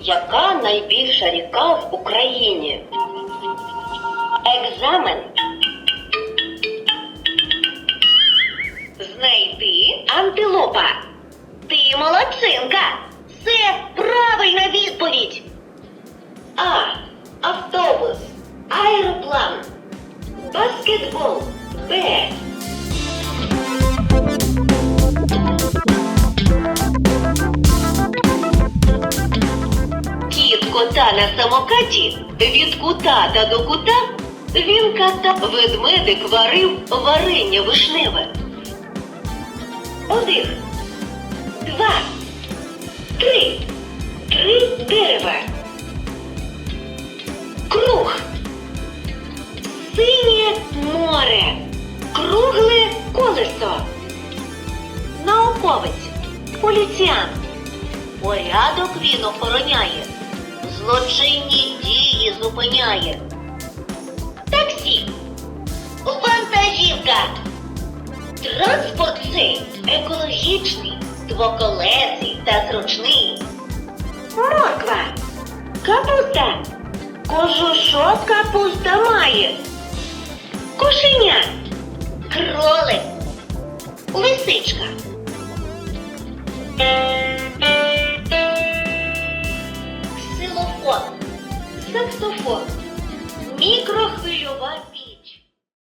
Яка найбільша ріка в Україні? Екзамен. Знайти антилопа. Ти молодчинка. Це правильна відповідь. А. Автобус. Аероплан. Баскетбол. Б. кота на самокаті від кута та до кута він катав ведмедик варив варення вишневе. Один, два, три, три дерева. Круг. Синє море. Кругле колесо. Науковець. Поліціян. Порядок він охороняє. Злочинні дії зупиняє. Таксі. Вантажівка. Транспорт цей екологічний, двоколесий та зручний. Морква. Капуста. Кожушок капуста має. Кошеня. Кролик. Лисичка. мікрохвильова піч.